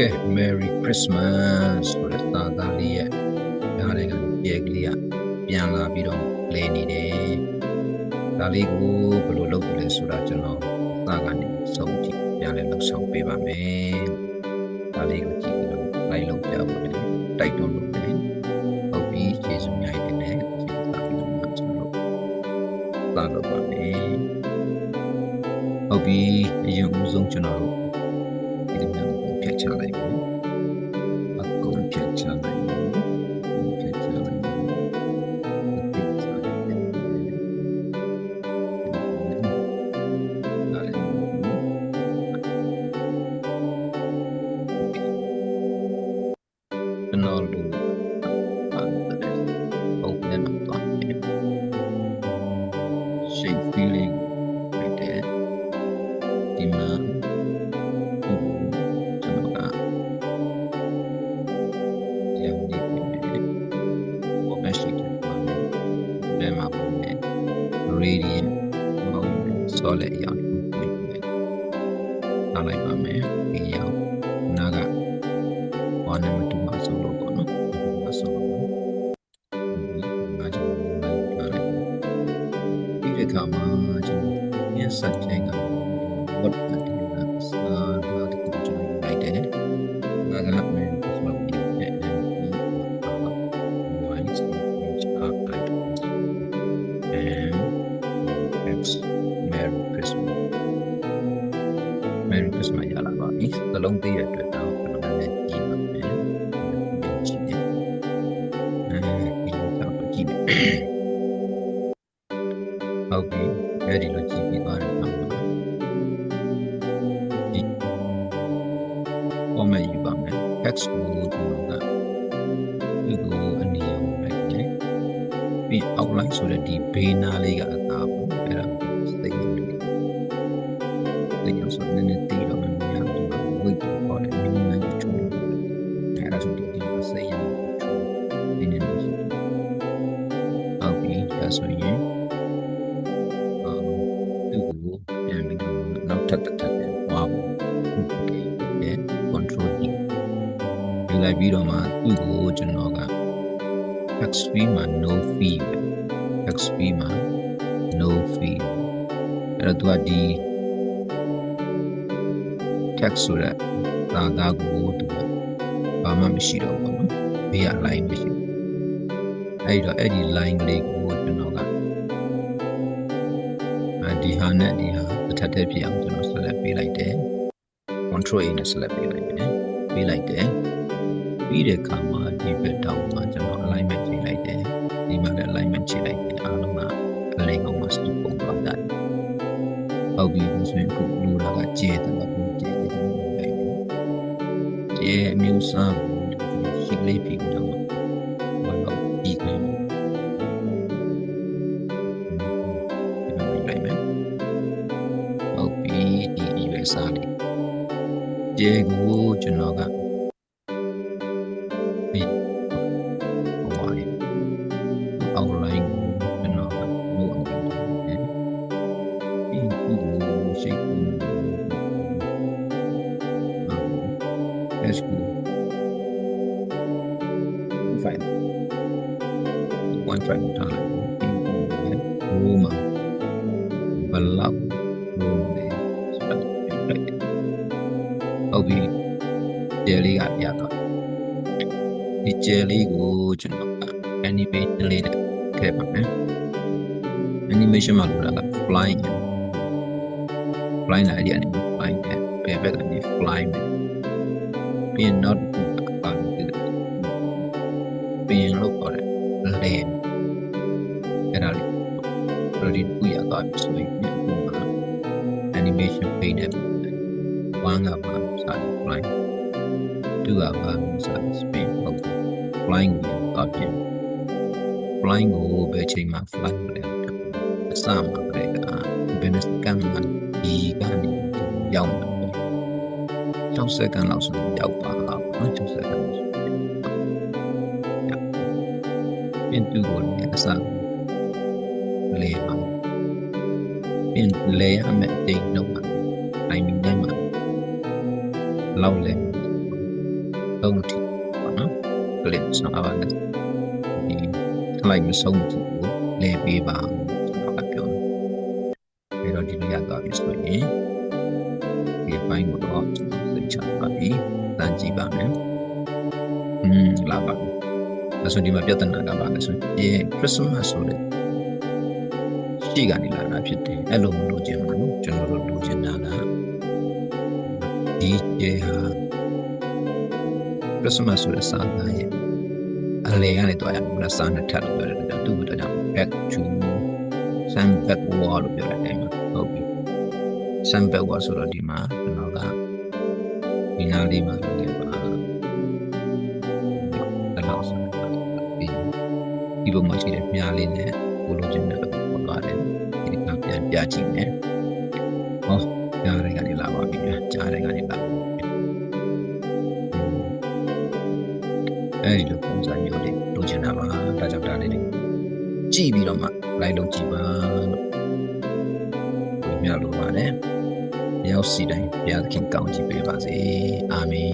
ကဲ Merry Christmas ဆိုတဲ့သာသာလေးရဲ့ဓာတ်တွေကပြက်ကလေးကပြန်လာပြီးတော့လဲနေတယ်ဒါလေးကိုဘယ်လိုလုပ်ကြလဲဆိုတာကျွန်တော်သာကနေစုံကြည့်ပြန်လဲလုပ်ဆောင်ပေးပါမယ်ဒါလေးကိုကြည့်ပြီးတော့လိုက်လုပ်ပြပါမယ်တိုက်တွန်းလုပ်တယ်ဟုတ်ပြီကျေးဇူးများတင်တယ်ကျေးဇူးပါပြီးတော့ကျွန်တော်သာလုပ်ပါမယ်ဟုတ်ပြီအရင်ဦးဆုံးကျွန်တော်တို့ radiant ပုံနဲ့ solid အရောင်ကိုပုံနဲ့ထားလိုက်ပါမယ်ဒီအရောင်နာကဘာနဲ့မတူပါဆိုလို့ပေါ့နော်အဆိုလို့ဒီမှာကျွန်တော်ထားလိုက်ဒီတစ်ခါမှာကျွန်တော်ညက်ဆက်ချိန်က what ရလာပါပြီသလုံးသေးရအတွက်တော့ကျွန်တော်လည်းကြည့်ပါမယ်ကြည့်တယ်အဲဒီတော့ကြည့်မယ်ဟုတ်ပြီအဲဒီလိုကြည့်ပြီးသွားတယ်နော်ဒီ format ယူပါမယ် text ကိုကျွန်တော်ကဒီကိုအနေရောလိုက်တယ်ပြီး outline ဆိုတဲ့ဒီဘေးနားလေးကအသာပေါ့အဲ့ဒါစိတ်ရင်းလေးစိတ်ရင်းဆိုနည်းန ဆိုရင်အာဒီကိုပြန်ပြီးတော့နောက်ထပ်တစ်ထပ်ပြန်သွားဖို့နဲ့ control D ယူလိုက်ပြီးတော့မှသူ့ကိုကျွန်တော်က XP မှာ no fee ပဲ XP မှာ no fee အဲ့တော့သူကဒီ text ဆိုတဲ့သာသာကိုသူကဘာမှမရှိတော့ဘူးပေါ့နော်ဘေးက line မရှိဘူး အဲ့တော့အဲ့ဒီ line ကလေးကိုကျွန်တော်ကအဲဒီဟာနဲ့ဒီဟာတစ်ထပ်တည်းဖြစ်အောင်ကျွန်တော် select ပေးလိုက်တယ် control A နဲ့ select ပေးလိုက်မယ်ပေးလိုက်တယ်ပြီးတဲ့အခါမှာဒီဘက်တောင်မှာကျွန်တော် alignment ချိန်လိုက်တယ်ဒီမှာလည်း alignment ချိန်လိုက်တယ်အားလုံးကအလိမ်အောင်မှာစတူပုံသွားတယ်ဟုတ်ပြီဆိုရင်ခုလူတာကကျဲတယ်လို့ကျဲတယ်လို့ပဲကျဲအမျိုးစားရှိကလေးပြီးတော့ ဒီဒီပဲစားလေးကျဲကိုကျွန်တော်ကဒီဟိုပါလေ outline ကိုကျွန်တော်ကလို့အောင်လုပ်တယ်ဒီခုကို ကျဲလေးကပြတော့ဒီကျဲလေးကိုကျွန်တော်က animation လေးနဲ့ထည့်ပါမယ် animation မှာလို့က flying flying လာဒီ animation flying ပဲဘယ်ဘက်ကနေ flying ပြီးရင် not ပါပြီးတယ်ပြီးရင်လို့ခေါ်တယ် lane အဲ့ဒါလေး ready ပြရသွားပြီဆိုရင်ဒီမှာ animation page နဲ့ one ကပါစာ flying two ကပါစာ speed ဟုတ် flying ကိုတော့ပြင် flying ကိုဘယ်ချိန်မှာ fly လဲအစမှာပဲကဘ ယ်နှစကန်မှဒီကနေရောက်မှာ60စက္ကန့်လောက်ဆိုရောက်ပါတော့60စက္ကန့်ဆိုပြင်တူကိုလည်းအစလေပါပြင်လေရမယ်တိတ်တော့မှာ timing တိုင်းမှာလောက်လဲ သုံးထီပေါ့နော်ကလစ်ဆောင်ပါမယ်ဒီခလိုက်မဆုံးထီကိုလဲပေးပါကျွန်တော်ကပြောတယ်အဲ့တော့ဒီလိုရသွားပြီဆိုရင်ဒီဘိုင်းကိုတော့ကျွန်တော်သိချပါပြီတန်းကြည့်ပါမယ်อืมလာပါပြီအဲ့ဆိုဒီမှာပြဿနာကပါလဲဆိုရင် Christmas ဆိုတဲ့ရှိကနေလာတာဖြစ်တယ်အဲ့လိုမလို့ခြင်းဘူးကျွန်တော်တို့လိုချင်တာကဒီကျေဟာ Christmas ဆိုတဲ့စာသားရဲ့အလေကနေတော့ရမှာစာနဲ့ထပ်လို့ပြောတယ်ဒါသူ့ဘက်တော့ back to sun back wall လို့ပြောတဲ့အတိုင်းမှာဟုတ်ပြီ sun back wall ဆိုတော့ဒီမှာကျွန်တော်ကဒီနားလေးမှာလုပ်ခဲ့ပါအဲ့တော့ဆိုတော့ဒီဒီလိုမှရှိတဲ့မြားလေးနဲ့ကိုလိုချင်တဲ့လို့ပေါ်သွားတယ်ဒီကပြန်ပြကြည့်မယ်ဟောကြားတွေကနေလာပါပြီဗျာကြားတွေကနေလာပါ အဲ့ဒီလိုပုံစံမျိုးလေးလိုချင်တာပါဒါကြောင့်ဒါလေးတွေကြည့်ပြီးတော့မှလိုက်လုပ်ကြည့်ပါလို့ပြမြလို့ပါတယ်ရောက်စီတိုင်းဘုရားသခင်ကောင်းချီးပေးပါစေအာမင်